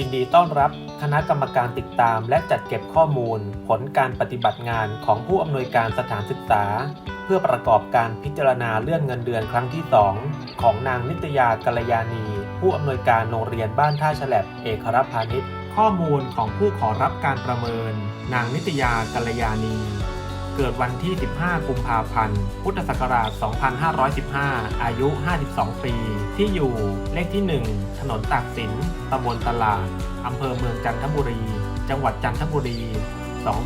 ยินดีต้อนรับคณะกรรมการติดตามและจัดเก็บข้อมูล ผลการปฏิบัติงานของผู้อำนวยการสถานศึกษา เพื่อประกอบการพิจารณาเลื่อนเงินเดือนครั้งที่ 2 ของนางนิตยากัลยาณี ผู้อำนวยการโรงเรียนบ้านท่าฉลับเอกรพาณิชย์ข้อมูลของผู้ขอรับการประเมิน นางนิตยากัลยาณี เกิดวันที่ 15 กุมภาพันธ์ พุทธศักราช 2515 อายุ 52 ปี ที่อยู่เลขที่ 1 ถนนตากสิน ตำบลตลาด อำเภอเมืองจันทบุรี จังหวัดจันทบุรี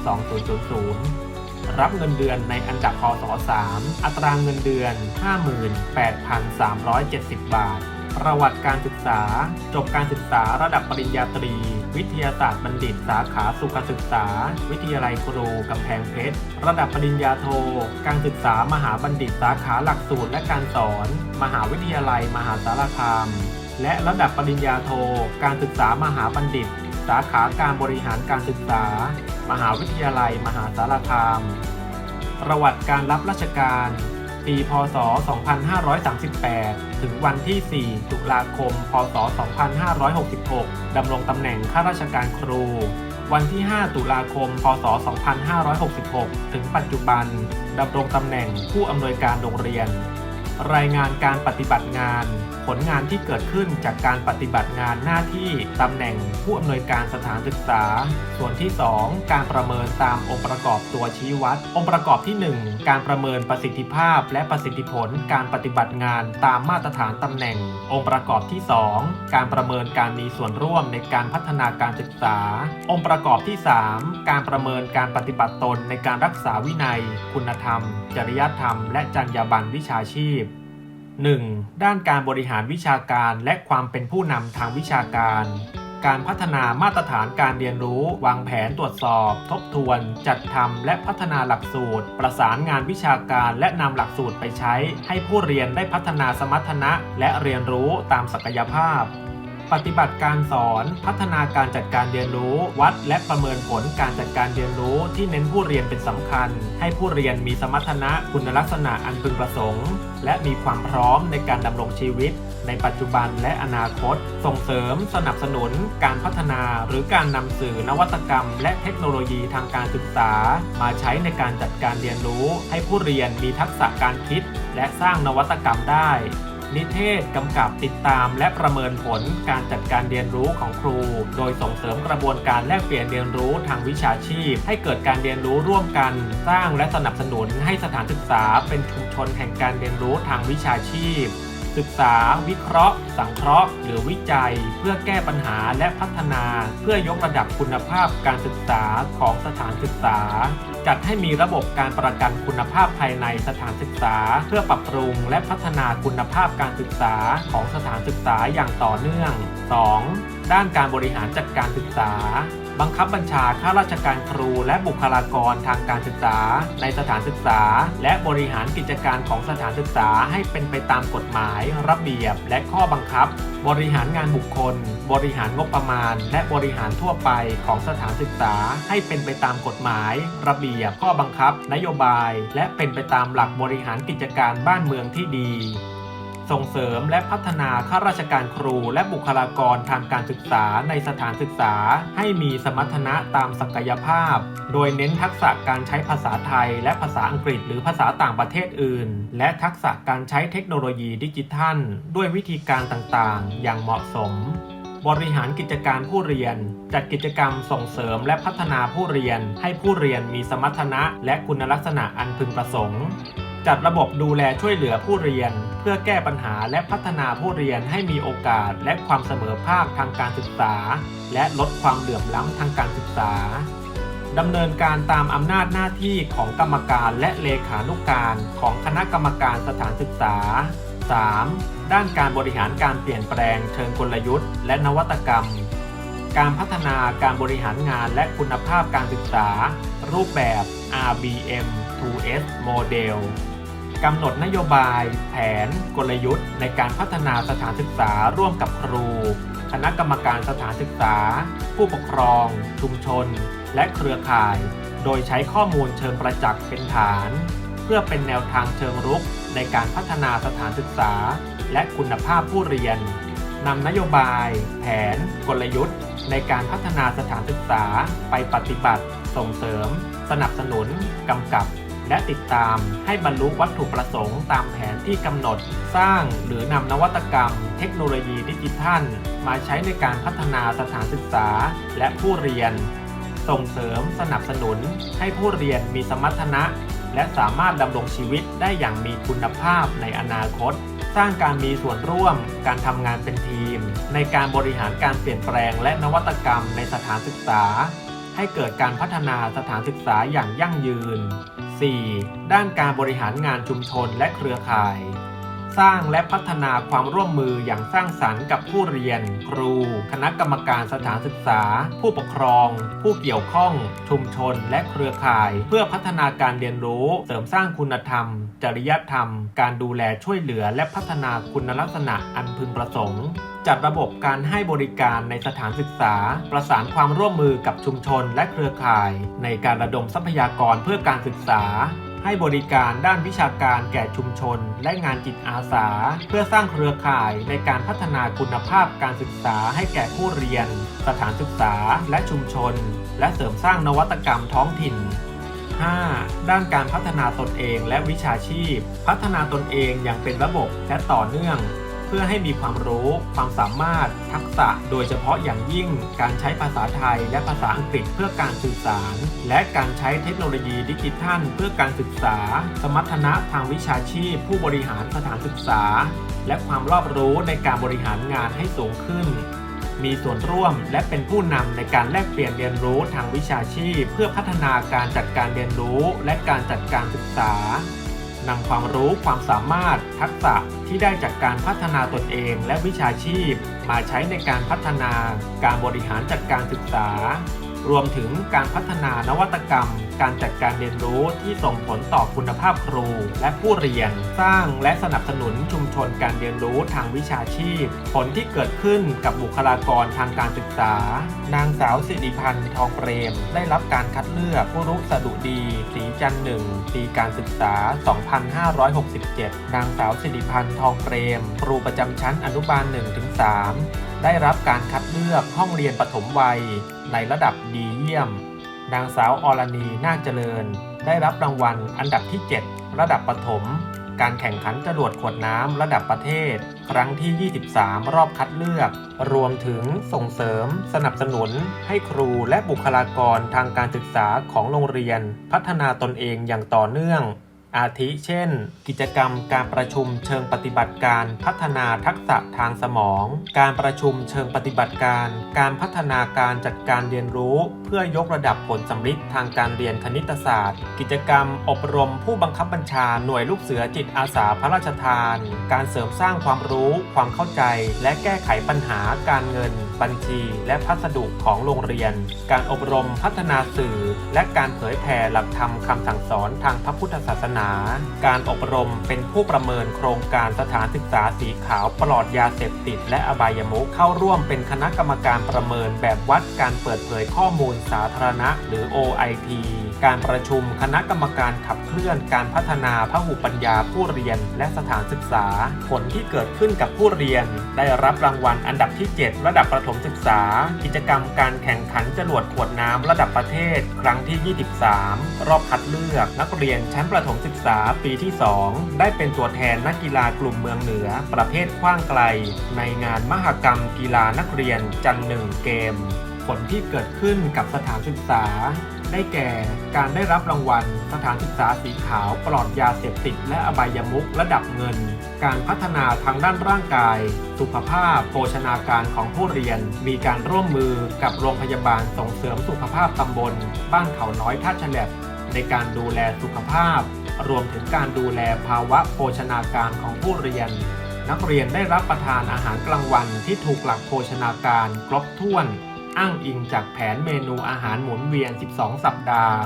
22000รับเงินเดือนในอันดับพศ3อัตราเงินเดือน 58,370 บาท ประวัติการศึกษา จบการศึกษาระดับปริญญาตรี วิทยาศาสตร์บัณฑิต สาขาสุขศึกษา วิทยาลัยครูกำแพงเพชร ระดับปริญญาโท การศึกษามหาบัณฑิตสาขาหลักสูตรและการสอน มหาวิทยาลัยมหาสารคาม และระดับปริญญาโท การศึกษามหาบัณฑิต สาขาการบริหารการศึกษา มหาวิทยาลัยมหาสารคาม ประวัติการรับราชการ ปีพศ 2538 ถึงวันที่ 4 ตุลาคม พศ 2566 ดำรงตำแหน่งข้าราชการครู วันที่ 5 ตุลาคม พศ 2566 ถึงปัจจุบัน ดำรงตำแหน่งผู้อำนวยการโรงเรียน รายงานการปฏิบัติงาน ลงานที่เกิดขึ้นจากการปฏิบัติงานหน้าที่ตำแหน่งผู้อำนวยการสถานศึกษา ส่วนที่ 2 การประเมินตามองค์ประกอบตัวชี้วัด องค์ประกอบที่ 1 การประเมินประสิทธิภาพ และประสิทธิผลการปฏิบัติงานตามมาตรฐานตำแหน่ง องค์ประกอบที่ 2 การประเมินการมีส่วนร่วมในการพัฒนาการศึกษา องค์ประกอบที่ 3 การประเมินการปฏิบัติตนในการรักษาวินัย คุณธรรม จริยธรรม และจรรยาบรรณวิชาชีพ 1. ด้านการบริหารวิชาการและความเป็นผู้นำทางวิชาการ การพัฒนามาตรฐานการเรียนรู้ วางแผนตรวจสอบ ทบทวน จัดทำและพัฒนาหลักสูตร ประสานงานวิชาการและนำหลักสูตรไปใช้ ให้ผู้เรียนได้พัฒนาสมรรถนะ และเรียนรู้ตามศักยภาพ ปฏิบัติการสอนพัฒนาการจัดการเรียนรู้ วัดและประเมินผลการจัดการเรียนรู้ที่เน้นผู้เรียนเป็นสำคัญ ให้ผู้เรียนมีสมรรถนะคุณลักษณะอันพึงประสงค์ และมีความพร้อมในการดำรงชีวิต ในปัจจุบันและอนาคต ส่งเสริมสนับสนุน การพัฒนาหรือการนำสื่อนวัตกรรม และเทคโนโลยีทางการศึกษา มาใช้ในการจัดการเรียนรู้ ให้ผู้เรียนมีทักษะการคิด และสร้างนวัตกรรมได้ นิเทศกำกับติดตามและประเมินผลการจัดการเรียนรู้ของครู โดยส่งเสริมกระบวนการแลกเปลี่ยนเรียนรู้ทางวิชาชีพ ให้เกิดการเรียนรู้ร่วมกัน สร้างและสนับสนุนให้สถานศึกษาเป็นชุมชนแห่งการเรียนรู้ทางวิชาชีพ ศึกษา วิเคราะห์ สังเคราะห์ หรือวิจัย เพื่อแก้ปัญหาและพัฒนา เพื่อยกระดับคุณภาพการศึกษาของสถานศึกษา จัดให้มีระบบการประกันคุณภาพภายในสถานศึกษา เพื่อปรับปรุงและพัฒนาคุณภาพการศึกษาของสถานศึกษาอย่างต่อเนื่อง 2. ด้านการบริหารจัดการศึกษา บังคับบัญชาข้าราชการครู และบุคลากรทางการศึกษา ในสถานศึกษา และบริหารกิจการของสถานศึกษาให้เป็นไปตามกฎหมาย ระเบียบ และข้อบังคับ บริหารงานบุคคล บริหารงบประมาณ และบริหารทั่วไปของสถานศึกษา ให้เป็นไปตามกฎหมาย ระเบียบ ข้อบังคับ นโยบาย และเป็นไปตามหลักบริหารกิจการบ้านเมืองที่ดี ส่งเสริมและพัฒนาข้าราชการครู และบุคลากรทางการศึกษาในสถานศึกษา ให้มีสมรรถนะตามศักยภาพ โดยเน้นทักษะการใช้ภาษาไทย และภาษาอังกฤษหรือภาษาต่างประเทศอื่น และทักษะการใช้เทคโนโลยีดิจิทัล ด้วยวิธีการต่างๆ อย่างเหมาะสมบริหารกิจการผู้เรียน จัดกิจกรรมส่งเสริมและพัฒนาผู้เรียน ให้ผู้เรียนมีสมรรถนะ และคุณลักษณะอันพึงประสงค์ จัดระบบดูแลช่วยเหลือผู้เรียน เพื่อแก้ปัญหาและพัฒนาผู้เรียนให้มีโอกาสและความเสมอภาคทางการศึกษา และลดความเหลื่อมล้ำทางการศึกษาดำเนินการตามอำนาจหน้าที่ของกรรมการและเลขานุกการของคณะกรรมการสถานศึกษา 3. ด้านการบริหารการเปลี่ยนแปลงเชิงกลยุทธ์ และนวัตกรรม การพัฒนาการบริหารงานและคุณภาพการศึกษา รูปแบบ RBM 2S Model กำหนดนโยบาย แผน กลยุทธ์ ในการพัฒนาสถานศึกษาร่วมกับครู คณะกรรมการสถานศึกษา ผู้ปกครอง ชุมชน และเครือข่าย โดยใช้ข้อมูลเชิงประจักษ์เป็นฐาน เพื่อเป็นแนวทางเชิงรุกในการพัฒนาสถานศึกษา และคุณภาพผู้เรียนนำนโยบาย แผน กลยุทธ์ ในการพัฒนาสถานศึกษาไปปฏิบัติ ส่งเสริม สนับสนุน กำกับ และติดตามให้บรรลุวัตถุประสงค์ตามแผนที่กำหนด สร้างหรือนำนวัตกรรม เทคโนโลยีดิจิทัล มาใช้ในการพัฒนาสถานศึกษาและผู้เรียน ส่งเสริมสนับสนุนให้ผู้เรียนมีสมรรถนะ และสามารถดำรงชีวิตได้อย่างมีคุณภาพในอนาคต สร้างการมีส่วนร่วม การทำงานเป็นทีม ในการบริหารการเปลี่ยนแปลง และนวัตกรรมในสถานศึกษา ให้เกิดการพัฒนาสถานศึกษาอย่างยั่งยืน 4. ด้านการบริหารงานชุมชนและเครือข่าย สร้างและพัฒนาความร่วมมืออย่างสร้างสรรค์กับผู้เรียน ครู คณะกรรมการสถานศึกษา ผู้ปกครอง ผู้เกี่ยวข้อง ชุมชน และเครือข่าย เพื่อพัฒนาการเรียนรู้ เสริมสร้างคุณธรรม จริยธรรม การดูแลช่วยเหลือ และพัฒนาคุณลักษณะอันพึงประสงค์จัดระบบการให้บริการในสถานศึกษา ประสานความร่วมมือกับชุมชนและเครือข่าย ในการระดมทรัพยากรเพื่อการศึกษา ให้บริการด้านวิชาการแก่ชุมชน และงานจิตอาสา เพื่อสร้างเครือข่ายในการพัฒนาคุณภาพการศึกษาให้แก่ผู้เรียน สถานศึกษาและชุมชน และเสริมสร้างนวัตกรรมท้องถิ่น 5. ด้านการพัฒนาตนเองและวิชาชีพ พัฒนาตนเองอย่างเป็นระบบและต่อเนื่อง เพื่อให้มีความรู้ความสามารถทักษะโดยเฉพาะอย่างยิ่งการใช้ภาษาไทยและภาษาอังกฤษเพื่อการสื่อสาร และการใช้เทคโนโลยีดิจิทัล เพื่อการศึกษา สมรรถนะทางวิชาชีพ ผู้บริหารสถานศึกษา และความรอบรู้ในการบริหารงานให้สูงขึ้น มีส่วนร่วมและเป็นผู้นำในการแลกเปลี่ยนเรียนรู้ทางวิชาชีพ เพื่อพัฒนาการจัดการเรียนรู้ และการจัดการศึกษา นำความรู้ความสามารถ ทักษะที่ได้จากการพัฒนาตนเองและวิชาชีพ มาใช้ในการพัฒนา การบริหารจัดการศึกษา รวมถึงการพัฒนานวัตกรรม การจัดการเรียนรู้ที่ส่งผลต่อคุณภาพครู และผู้เรียน สร้างและสนับสนุนชุมชนการเรียนรู้ทางวิชาชีพ ผลที่เกิดขึ้นกับบุคลากรทางการศึกษา นางสาวสิริพันธ์ทองเปรม ได้รับการคัดเลือกผู้รู้สดุดีสีจันหนึ่งปีการศึกษา 2567 นางสาวสิริพันธ์ทองเปรม ครูประจำชั้นอนุบาล1-3ได้รับการคัดเลือกห้องเรียนปฐมวัย ในระดับดีเยี่ยม นางสาวอรณีนาคเจริญ ได้รับรางวัลอันดับที่ 7 ระดับประถมการแข่งขันจรวดขวดน้ำระดับประเทศ ครั้งที่ 23 รอบคัดเลือก รวมถึงส่งเสริม สนับสนุน ให้ครูและบุคลากรทางการศึกษาของโรงเรียน พัฒนาตนเองอย่างต่อเนื่อง อาทิเช่น กิจกรรมการประชุมเชิงปฏิบัติการพัฒนาทักษะทางสมอง การประชุมเชิงปฏิบัติการ การพัฒนาการจัดการเรียนรู้ พื่อยกระดับผลสำลิดทางการเรียนคณิตศาสตร์ กิจกรรม อบรมผู้บังคับบัญชาหน่วยลูกเสือจิตอาสาพระราชทาน การเสริมสร้างความรู้ความเข้าใจ และแก้ไขปัญหาการเงิน บัญชี และพัสดุของโรงเรียน การอบรมพัฒนาสื่อ และการเผยแผ่หลักธรรมคำสั่งสอนทางพระพุทธศาสนา การอบรมเป็นผู้ประเมินโครงการสถานศึกษาสีขาวปลอดยาเสพติด และอบายมุขเข้าร่วมเป็นคณะกรรมการประเมินแบบวัดการเปิดเผยข้อมูลสาธารณะ หรือ OIT การประชุมคณะกรรมการขับเคลื่อนการพัฒนาพหุปัญญาผู้เรียน และสถานศึกษา ผลที่เกิดขึ้นกับผู้เรียน ได้รับรางวัลอันดับที่ 7 ระดับประถมศึกษา กิจกรรมการแข่งขันจรวดขวดน้ำระดับประเทศ ครั้งที่ 23 รอบคัดเลือก นักเรียนชั้นประถมศึกษาปีที่ 2 ได้เป็นตัวแทนนักกีฬากลุ่มเมืองเหนือ ประเภทขว้างไกล ในงานมหกรรมกีฬานักเรียนจันหนึ่งเกม ลที่เกิดขึ้นกับสถานศึกษา ได้แก่การได้รับรางวัล สถานศึกษาสีขาวปลอดยาเสพติดและอบายมุขระดับเงิน การพัฒนาทางด้านร่างกาย สุขภาพ โภชนาการของผู้เรียน มีการร่วมมือกับโรงพยาบาลส่งเสริมสุขภาพตำบล บ้านเขาน้อยท่าฉลับในการดูแลสุขภาพ รวมถึงการดูแลภาวะโภชนาการของผู้เรียน นักเรียนได้รับประทานอาหารกลางวันที่ถูกหลักโภชนาการครบถ้วน อ้างอิงจากแผนเมนูอาหารหมุนเวียน 12 สัปดาห์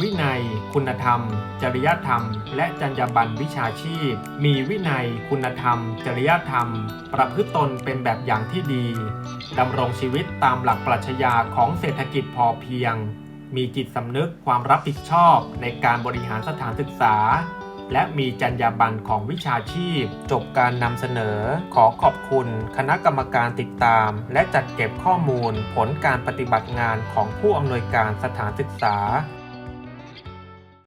วินัย คุณธรรม จริยธรรม และจรรยาบรรณวิชาชีพ มีวินัย คุณธรรม จริยธรรม ประพฤติตนเป็นแบบอย่างที่ดีดำรงชีวิตตามหลักปรัชญาของเศรษฐกิจพอเพียง มีจิตสำนึกความรับผิดชอบในการบริหารสถานศึกษา และมีจรรยาบรรณของวิชาชีพ จบการนำเสนอ ขอขอบคุณ คณะกรรมการติดตาม และจัดเก็บข้อมูล ผลการปฏิบัติงานของผู้อำนวยการสถานศึกษา